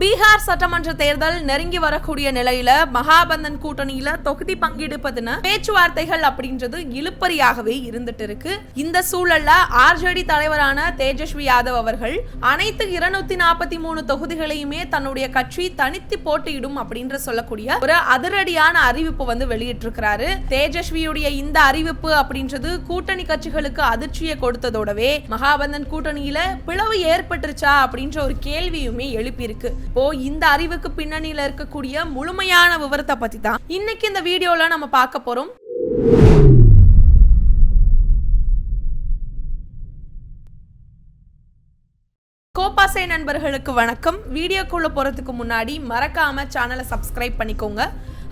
பீகார் சட்டமன்ற தேர்தல் நெருங்கி வரக்கூடிய நிலையில மகாபந்தன் கூட்டணியில தொகுதி பங்கீடு பத்தின பேச்சுவார்த்தைகள் அப்படின்றது இழுப்பறியாகவே இருந்துட்டு இருக்கு. இந்த சூழல்ல ஆர்ஜேடி தலைவரான தேஜஸ்வி யாதவ் அவர்கள் அனைத்து இருநூத்தி நாற்பத்தி மூணு தொகுதிகளையுமே தன்னுடைய கட்சி தனித்து போட்டியிடும் அப்படின்ற சொல்லக்கூடிய ஒரு அதிரடியான அறிவிப்பு வந்து வெளியிட்டிருக்கிறாரு. தேஜஸ்வியுடைய இந்த அறிவிப்பு அப்படின்றது கூட்டணி கட்சிகளுக்கு அதிர்ச்சியை கொடுத்ததோடவே மகாபந்தன் கூட்டணியில பிளவு ஏற்பட்டுருச்சா அப்படின்ற ஒரு கேள்வியுமே எழுப்பியிருக்கு. இப்போ இந்த அறிவுக்கு பின்னணியில இருக்கக்கூடிய முழுமையான விவரத்தை பத்தி தான் இன்னைக்கு இந்த வீடியோல நம்ம பார்க்க போறோம். கோபாசை நண்பர்களுக்கு வணக்கம். வீடியோக்குள்ள போறதுக்கு முன்னாடி மறக்காம சேனலை சப்ஸ்கிரைப் பண்ணிக்கோங்க.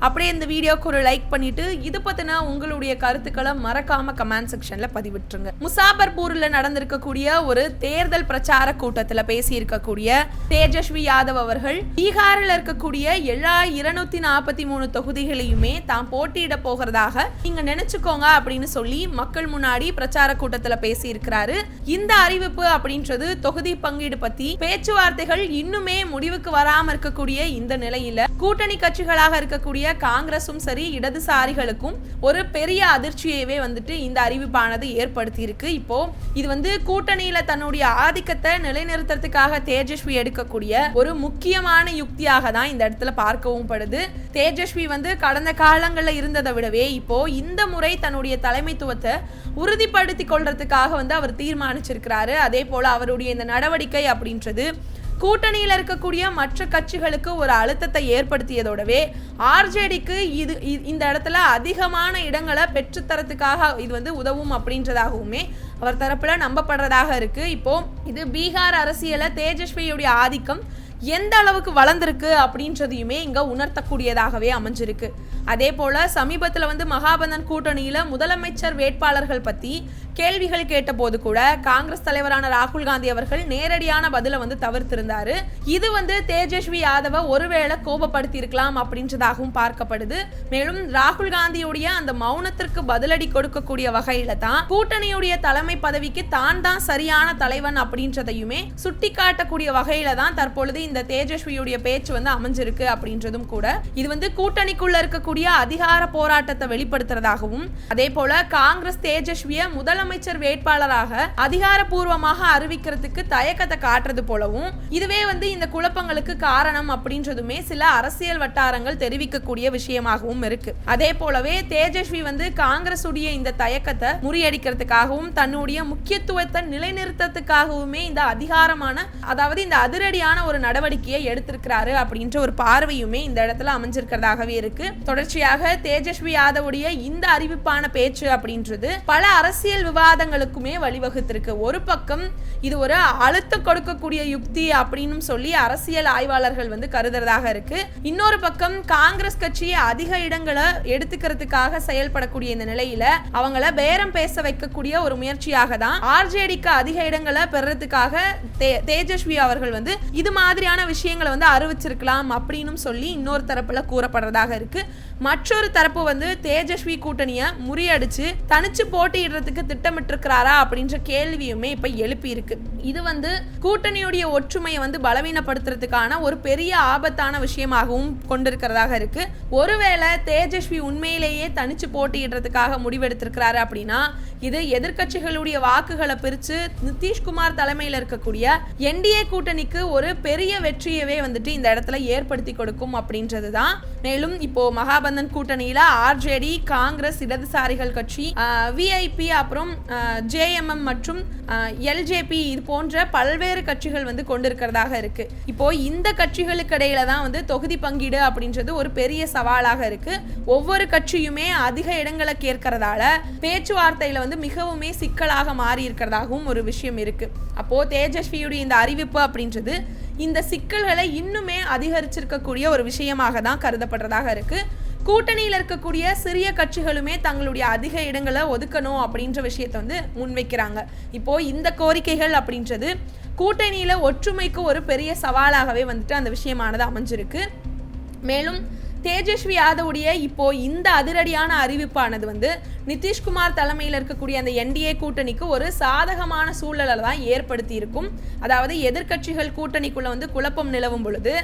அப்படியே இந்த வீடியோக்கு ஒரு லைக் பண்ணிட்டு இது பத்தின உங்களுடைய கருத்துக்களை மறக்காம கமெண்ட் செக்ஷன்ல பதிவிட்டுருங்க. முசாபர்பூர்ல நடந்திருக்கக்கூடிய ஒரு தேர்தல் பிரச்சார கூட்டத்துல பேசியிருக்கக்கூடிய தேஜஸ்வி யாதவ் அவர்கள் பீகாரில் இருக்கக்கூடிய எல்லா இருநூத்தி நாற்பத்தி மூணு தொகுதிகளையுமே தான் போட்டியிட போகிறதாக நீங்க நினைச்சுக்கோங்க அப்படின்னு சொல்லி மக்கள் முன்னாடி பிரச்சார கூட்டத்துல பேசியிருக்கிறாரு. இந்த அறிவிப்பு அப்படின்றது தொகுதி பங்கீடு பத்தி பேச்சுவார்த்தைகள் இன்னுமே முடிவுக்கு வராம இருக்கக்கூடிய இந்த நிலையில கூட்டணி கட்சிகளாக இருக்கக்கூடிய காங்கிரஸும் சரி இடதுசாரிகளுக்கும் ஒரு பெரிய அதிர்ச்சியவே வந்துட்டு இந்த அறிவிப்பானது ஏற்படுத்தியிருக்கு. இப்போ இது வந்து கூட்டணியில தன்னுடைய ஆதிக்கத்தை நிலைநிறுத்துறதுக்காக தேஜஸ்வி எடுக்கக்கூடிய ஒரு முக்கியமான யுக்தியாக தான் இந்த இடத்துல பார்க்கவும் படுது. தேஜஸ்வி வந்து கடந்த காலங்களில் இருந்ததை விடவே இப்போ இந்த முறை தன்னுடைய தலைமைத்துவத்தை உறுதிப்படுத்திக் கொள்றதுக்காக வந்து அவர் தீர்மானிச்சிருக்கிறாரு. அதே போல அவருடைய இந்த நடவடிக்கை அப்படின்றது கூட்டணியில் இருக்கக்கூடிய மற்ற கட்சிகளுக்கு ஒரு அழுத்தத்தை ஏற்படுத்தியதோடவே ஆர்ஜேடிக்கு இது இ- இந்த இடத்துல அதிகமான இடங்களை பெற்றுத்தரத்துக்காக இது வந்து உதவும் அப்படின்றதாகவுமே அவர் தரப்புல நம்பப்படுறதாக இருக்கு. இப்போ இது பீகார் அரசியல தேஜஸ்வியுடைய ஆதிக்கம் எந்த அளவுக்கு வளர்ந்துருக்கு அப்படின்றதையுமே இங்க உணர்த்தக்கூடியதாகவே அமைஞ்சிருக்கு. அதே போல சமீபத்துல வந்து மகாபந்தன் கூட்டணியில முதலமைச்சர் வேட்பாளர்கள் பத்தி கேள்விகள் கேட்டபோது கூட காங்கிரஸ் தலைவரான ராகுல் காந்தி அவர்கள் நேரடியான பதிலை வந்து தவிர்த்திருந்தாரு. இது வந்து தேஜஸ்வி யாதவ ஒருவேளை கோபப்படுத்தி இருக்கலாம் அப்படின்றதாகவும் பார்க்கப்படுது. மேலும் ராகுல் காந்தியுடைய அந்த மௌனத்திற்கு பதிலடி கொடுக்கக்கூடிய வகையில தான் கூட்டணியுடைய தலைமை பதவிக்கு தான் தான் சரியான தலைவன் அப்படின்றதையுமே சுட்டிக்காட்டக்கூடிய வகையில தான் தற்பொழுது இந்த தேஜஸ்வியுடைய பேச்சு வந்து அமைஞ்சிருக்கு அப்படின்றதும் கூட. இது வந்து கூட்டணிக்குள்ள இருக்கக்கூடிய அதிகார போராட்டத்தை வெளிப்படுத்துறதாகவும் அதே போல காங்கிரஸ் தேஜஸ்விய முதலமைச்சர் வேட்பாளராக அதிகாரப்பூர்வமாக அறிவிக்கிறதுக்கு தயக்கத்தை காட்டுறது போலவும் இதுவே வந்து இந்த குழப்பங்களுக்கு காரணம் அப்படின்றதுமே சில அரசியல் வட்டாரங்கள் தெரிவிக்கக்கூடிய விஷயமாகவும் இருக்கு. அதே போலவே தேஜஸ்வி வந்து காங்கிரஸ் உடைய இந்த தயக்கத்தை முறியடிக்கிறதுக்காகவும் தன்னுடைய முக்கியத்துவத்தை நிலைநிறுத்தத்துக்காகவுமே இந்த அதிகாரமான அதாவது இந்த அதிரடியான ஒரு நடவடிக்கையை எடுத்திருக்கிறாரு அப்படின்ற ஒரு பார்வையுமே இந்த இடத்துல அமைஞ்சிருக்கிறதாகவே இருக்கு. தொடர்ச்சியாக தேஜஸ்வி யாதவுடைய இந்த அறிவிப்பான பேச்சு அப்படின்றது பல அரசியல் விவாதங்களுக்குமே வழிவகுத்திருக்கு. ஒரு பக்கம் இது ஒரு அழுத்தம் கொடுக்கக்கூடிய யுக்தி அப்படின்னு சொல்லி அரசியல் ஆய்வாளர்கள் வந்து கருதுறதாக இருக்கு. இன்னொரு பக்கம் காங்கிரஸ் கட்சி அதிக இடங்களை எடுத்துக்கிறதுக்காக செயல்படக்கூடிய இந்த நிலையில அவங்கள பேரம் பேச வைக்கக்கூடிய ஒரு முயற்சியாக தான் ஆர்ஜேடிக்கு அதிக இடங்களை பெறறதுக்காக தே- தேஜஸ்வி அவர்கள் வந்து இது மாதிரியான விஷயங்களை வந்து அறிவிச்சிருக்கலாம் அப்படின்னு சொல்லி இன்னொரு தரப்புல கூறப்படுறதாக இருக்கு. மற்றொரு தரப்பு வந்து தேஜஸ்வி கூட்டணியை முறியடிச்சு தனிச்சு போட்டியிடுறதுக்கு திட்டமிட்டிருக்கிறாரா அப்படின்ற கேள்வியுமே இப்ப எழுப்பி இருக்கு. இது வந்து கூட்டணியுடைய ஒற்றுமையை வந்து பலவீனப்படுத்துறதுக்கான ஒரு பெரிய ஆபத்தான விஷயமாகவும் கொண்டிருக்கிறதாக இருக்கு. ஒருவேளை தேஜஸ்வி உண்மையிலேயே தனிச்சு போட்டியிடுறதுக்காக முடிவெடுத்திருக்கிறாரு அப்படின்னா இது எதிர்க்கட்சிகளுடைய வாக்குகளை பிரித்து நிதிஷ்குமார் தலைமையில் இருக்கக்கூடிய என்டிஏ கூட்டணிக்கு ஒரு பெரிய வெற்றியவே வந்துட்டு இந்த இடத்துல ஏற்படுத்தி கொடுக்கும் அப்படின்றது தான் மேலும் இப்போ மகாபந்தன் கூட்டணியில ஆர்ஜேடி காங்கிரஸ் இடதுசாரிகள் கட்சி விஐபி அப்புறம் ஜேஎம்எம் மற்றும் எல்ஜேபி இது போன்ற பல்வேறு கட்சிகள் வந்து கொண்டிருக்கிறதாக இருக்கு. இப்போ இந்த கட்சிகளுக்கு இடையில தான் வந்து தொகுதி பங்கீடு அப்படின்றது ஒரு பெரிய சவாலாக இருக்கு. ஒவ்வொரு கட்சியுமே அதிக இடங்களை கேட்கறதால பேச்சுவார்த்தையில வந்து மிகவுமே சிக்கலாக மாறி இருக்கிறதாகவும் ஒரு விஷயம் இருக்கு. அப்போ தேஜஸ்வியுடைய இந்த அறிவிப்பு அப்படின்றது இந்த சிக்கல்களை இன்னுமே அதிகரிச்சிருக்கக்கூடிய ஒரு விஷயமாக தான் கருதப்படுறதாக இருக்கு. கூட்டணியில் இருக்கக்கூடிய சிறிய கட்சிகளுமே தங்களுடைய அதிக இடங்களை ஒதுக்கணும் அப்படின்ற விஷயத்தை வந்து முன்வைக்கிறாங்க. இப்போ இந்த கோரிக்கைகள் அப்படின்றது கூட்டணியில ஒற்றுமைக்கு ஒரு பெரிய சவாலாகவே வந்துட்டு அந்த விஷயமானது அமைஞ்சிருக்கு. மேலும் தேஜஸ்வி யாதவுடைய இப்போ இந்த அதிரடியான அறிவிப்பானது வந்து நிதிஷ்குமார் தலைமையில் இருக்கக்கூடிய அந்த என்டிஏ கூட்டணிக்கு ஒரு சாதகமான சூழலை தான் ஏற்படுத்தி இருக்கும் அதாவது எதிர்க்கட்சிகள் கூட்டணிக்குள்ள வந்து குழப்பம் நிலவும் பொழுது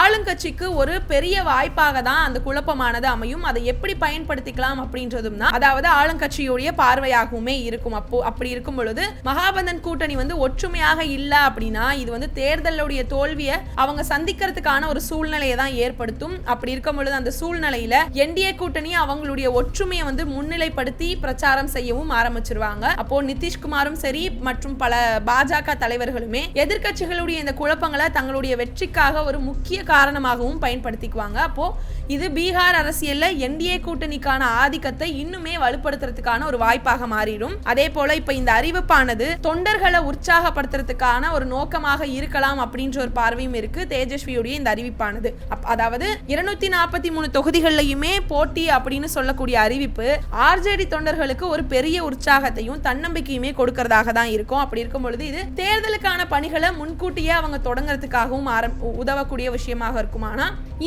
ஆளுங்கட்சிக்கு ஒரு பெரிய வாய்ப்பாக தான் அந்த குழப்பமானது அமையும். அதை எப்படி பயன்படுத்திக்கலாம் அப்படின்றதும் தான் அதாவது ஆளுங்கட்சியுடைய பார்வையாகவுமே இருக்கும். அப்போ அப்படி இருக்கும் பொழுது மகாபந்தன் கூட்டணி வந்து ஒற்றுமையாக இல்லை அப்படின்னா இது வந்து தேர்தலுடைய தோல்வியை அவங்க சந்திக்கிறதுக்கான ஒரு சூழ்நிலையை தான் ஏற்படுத்தும். அப்படி இருக்கும் பொழுது அந்த சூழ்நிலையில என்டிஏ கூட்டணி அவங்களுடைய ஒற்றுமையை வந்து முன்னிலைப்படுத்தி பிரச்சாரம் செய்யவும் ஆரம்பிச்சிருவாங்க. அப்போ நிதிஷ்குமாரும் சரி மற்றும் பல பாஜக தலைவர்களுமே எதிர்க்கட்சிகளுடைய இந்த குழப்பங்களை தங்களுடைய வெற்றிக்காக ஒரு முக்கிய காரணமாகவும் பயன்படுத்திக்குவாங்க. அப்போ இது பீகார் அரசியல்ல என்டிஏ கூட்டணிக்கான ஆதிக்கத்தை இன்னுமே வலுப்படுத்துறதுக்கான ஒரு வாய்ப்பாக மாறிடும். அதே போல இப்ப இந்த அறிவிப்பானது தொண்டர்களை உற்சாகப்படுத்துறதுக்கான ஒரு நோக்கமாக இருக்கலாம் அப்படின்ற ஒரு பார்வையும் இருக்கு. தேஜஸ்வியுடைய இந்த அறிவிப்பானது. அதாவது இருநூத்தி நாற்பத்தி மூணு தொகுதிகள்லையுமே போட்டி அப்படின்னு சொல்லக்கூடிய அறிவிப்பு ஆர்ஜேடி தொண்டர்களுக்கு ஒரு பெரிய உற்சாகத்தையும் தன்னம்பிக்கையுமே கொடுக்கறதாக தான் இருக்கும். அப்படி இருக்கும் பொழுது இது தேர்தலுக்கான பணிகளை முன்கூட்டியே அவங்க தொடங்குறதுக்காகவும் ஆரம் உதவக்கூடிய விஷயமாக இருக்கும்.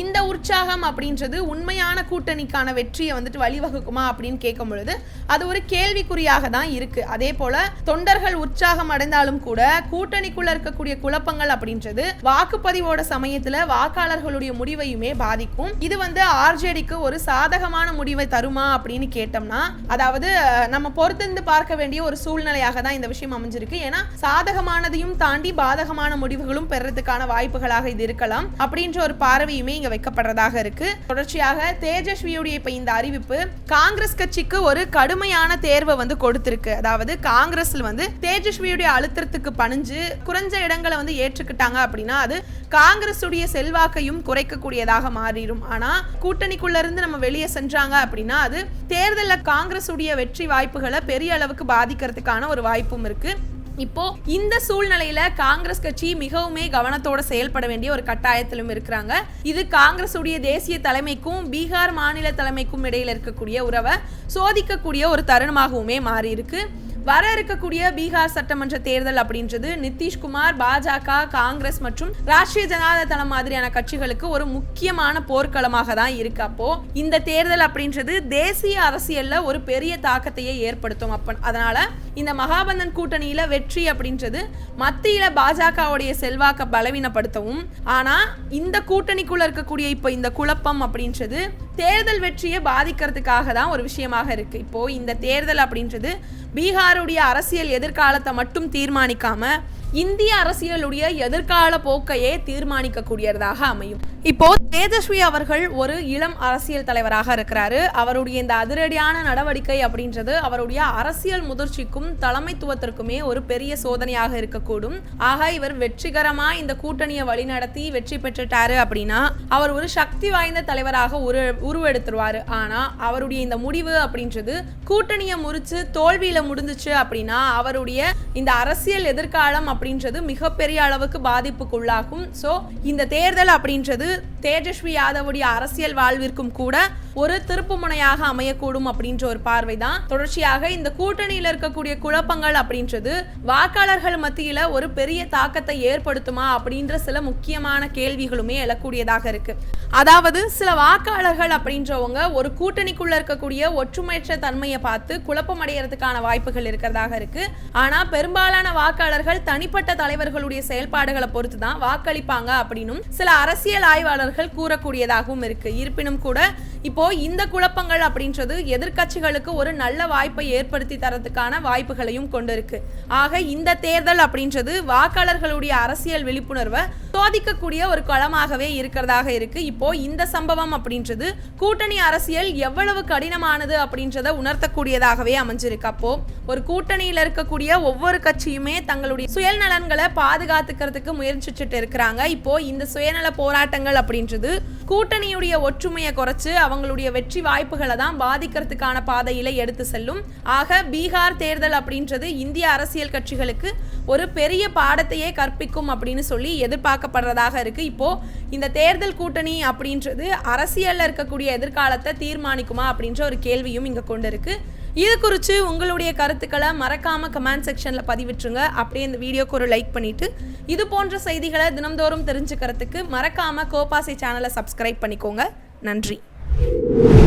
இந்த உற்சாகம் அப்படின்றது உண்மையான கூட்டணிக்கான வெற்றியை வந்துட்டு வழிவகுக்குமா அப்படின்னு கேட்கும் பொழுது அது ஒரு கேள்விக்குறியாக தான் இருக்கு. அதே போல தொண்டர்கள் உற்சாகம் அடைந்தாலும் கூட கூட்டணிக்குள்ள இருக்கக்கூடிய குழப்பங்கள் அப்படின்றது வாக்குப்பதிவோட சமயத்துல வாக்காளர்களுடைய முடிவையுமே பாதிக்கும். இது வந்து ஆர்ஜேடிக்கு ஒரு சாதகமான முடிவை தருமா அப்படின்னு கேட்டோம்னா அதாவது நம்ம பொறுத்திருந்து பார்க்க வேண்டிய ஒரு சூழ்நிலையாக தான் இந்த விஷயம் அமைஞ்சிருக்கு. ஏன்னா சாதகமானதையும் தாண்டி பாதகமான முடிவுகளும் பெறதுக்கான வாய்ப்புகளாக இது இருக்கலாம் அப்படின்ற ஒரு பார்வையுமே இங்க வைக்கப்படுறதாக இருக்கு. தொடர்ச்சியாக தேஜஸ்வியுடைய இப்ப இந்த அறிவிப்பு காங்கிரஸ் கட்சிக்கு ஒரு கடுமையான தேர்வை வந்து கொடுத்திருக்கு. அதாவது காங்கிரஸ்ல வந்து தேஜஸ்வியுடைய அழுத்தத்துக்கு பணிஞ்சு குறைஞ்ச இடங்களை வந்து ஏற்றுக்கிட்டாங்க அப்படின்னா அது காங்கிரஸுடைய செல்வாக்கையும் குறைக்கக்கூடியதாக மாறிடும். ஆனா கூட்டணிக்குள்ள இருந்து நம்ம வெளியே சென்றாங்க அப்படின்னா அது தேர்தலில் காங்கிரஸ் உடைய வெற்றி வாய்ப்புகளை பெரிய அளவுக்கு பாதிக்கிறதுக்கான ஒரு வாய்ப்பும் இருக்கு. இப்போ இந்த சூழ்நிலையில காங்கிரஸ் கட்சி மிகவுமே கவனத்தோட செயல்பட வேண்டிய ஒரு கட்டாயத்திலும் இருக்கிறாங்க. இது காங்கிரஸ் உடைய தேசிய தலைமைக்கும் பீகார் மாநில தலைமைக்கும் இடையில இருக்கக்கூடிய உறவை சோதிக்கக்கூடிய ஒரு தருணமாகவுமே மாறி இருக்கு வர இருக்கக்கூடிய பீகார் சட்டமன்ற தேர்தல் அப்படின்றது நிதிஷ்குமார் பாஜக காங்கிரஸ் மற்றும் ராஷ்டிரிய ஜனதா தளம் மாதிரியான கட்சிகளுக்கு ஒரு முக்கியமான போர்க்களமாக தான் இருக்கு. அப்போ இந்த தேர்தல் அப்படின்றது தேசிய அரசியல்ல ஒரு பெரிய தாக்கத்தையே ஏற்படுத்தும். அப்ப அதனால இந்த மகாபந்தன் கூட்டணியில வெற்றி அப்படின்றது மத்தியில பாஜகவுடைய செல்வாக்க பலவீனப்படுத்தவும். ஆனா இந்த கூட்டணிக்குள்ள இருக்கக்கூடிய இப்போ இந்த குழப்பம் அப்படின்றது தேர்தல் வெற்றியை பாதிக்கிறதுக்காக தான் ஒரு விஷயமாக இருக்கு. இப்போ இந்த தேர்தல் அப்படின்றது பீகாருடைய அரசியல் எதிர்காலத்தை மட்டும் தீர்மானிக்காம இந்திய அரசியலுடைய எதிர்கால போக்கையே தீர்மானிக்கக்கூடியதாக அமையும். இப்போ தேஜஸ்வி அவர்கள் ஒரு இளம் அரசியல் தலைவராக இருக்கிறாரு. அவருடைய இந்த அதிரடியான நடவடிக்கை அப்படின்றது அவருடைய அரசியல் முதிர்ச்சிக்கும் தலைமைத்துவத்திற்குமே ஒரு பெரிய சோதனையாக இருக்கக்கூடும். ஆக இவர் வெற்றிகரமா இந்த கூட்டணியை வழிநடத்தி வெற்றி பெற்றுட்டாரு அப்படின்னா அவர் ஒரு சக்தி வாய்ந்த தலைவராக உரு உருவெடுத்துருவாரு. ஆனா அவருடைய இந்த முடிவு அப்படின்றது கூட்டணியை முறிச்சு தோல்வியில முடிஞ்சுச்சு அப்படின்னா அவருடைய இந்த அரசியல் எதிர்காலம் அப்படின்றது மிகப்பெரிய அளவுக்கு பாதிப்புக்குள்ளாகும். ஸோ இந்த தேர்தல் அப்படின்றது தேஜஸ்வி யாதவுடைய அரசியல் வாழ்விற்கும் கூட ஒரு திருப்பு முனையாக அமையக்கூடும் அப்படின்ற ஒரு பார்வை தான் தொடர்ச்சியாக இந்த கூட்டணியில் இருக்கக்கூடிய குழப்பங்கள் அப்படின்றது வாக்காளர்கள் மத்தியில ஒரு பெரிய தாக்கத்தை ஏற்படுத்துமா அப்படின்ற சில முக்கியமான கேள்விகளுமே எழக்கூடியதாக இருக்கு. அதாவது சில வாக்காளர்கள் அப்படின்றவங்க ஒரு கூட்டணிக்குள்ள இருக்கக்கூடிய ஒற்றுமையற்ற தன்மையை பார்த்து குழப்பம் அடைகிறதுக்கான வாய்ப்புகள் இருக்கிறதாக இருக்கு. ஆனா பெரும்பாலான வாக்காளர்கள் தனிப்பட்ட தலைவர்களுடைய செயல்பாடுகளை பொறுத்து தான் வாக்களிப்பாங்க அப்படின்னும் சில அரசியல் ஆய்வாளர்கள் கூறக்கூடியதாகவும் இருக்கு. இருப்பினும் கூட இப்போ இந்த குழப்பங்கள் அப்படின்றது எதிர்கட்சிகளுக்கு ஒரு நல்ல வாய்ப்பை ஏற்படுத்தி தரதுக்கான வாய்ப்புகளையும் கொண்டிருக்கு. ஆக இந்த தேர்தல் அப்படின்றது வாக்காளர்களுடைய அரசியல் விழிப்புணர்வை சோதிக்கக்கூடிய ஒரு களமாகவே இருக்கிறதாக இருக்கு. இப்போ இந்த சம்பவம் அப்படின்றது கூட்டணி அரசியல் எவ்வளவு கடினமானது அப்படின்றத உணர்த்தக்கூடியதாகவே அமைஞ்சிருக்கு. அப்போ ஒரு கூட்டணியில் இருக்கக்கூடிய ஒவ்வொரு கட்சியுமே தங்களுடைய சுயநலன்களை பாதுகாத்துக்கிறதுக்கு முயற்சிச்சுட்டு இருக்கிறாங்க. இப்போ இந்த சுயநல போராட்டங்கள் அப்படின்றது கூட்டணியுடைய ஒற்றுமையை குறைச்சு அவங்களுடைய வெற்றி வாய்ப்புகளை தான் பாதிக்கிறதுக்கான பாதையில எடுத்து செல்லும். ஆக பீகார் தேர்தல் அப்படின்றது இந்திய அரசியல் கட்சிகளுக்கு ஒரு பெரிய பாடத்தையே கற்பிக்கும் அப்படின்னு சொல்லி எதிர்பார்க்கப்படுறதாக இருக்கு. இப்போ இந்த தேர்தல் கூட்டணி அப்படின்றது அரசியல்ல இருக்கக்கூடிய எதிர்காலத்தை தீர்மானிக்குமா அப்படின்ற ஒரு கேள்வியும் இங்க கொண்டு இருக்கு இது குறித்து உங்களுடைய கருத்துக்களை மறக்காம கமெண்ட் செக்ஷனில் பதிவிட்டுருங்க. அப்படியே இந்த வீடியோக்கு ஒரு லைக் பண்ணிட்டு இது போன்ற செய்திகளை தினம்தோறும் தெரிஞ்சுக்கிறதுக்கு மறக்காம கோபாசை சேனலை சப்ஸ்கிரைப் பண்ணிக்கோங்க. நன்றி. you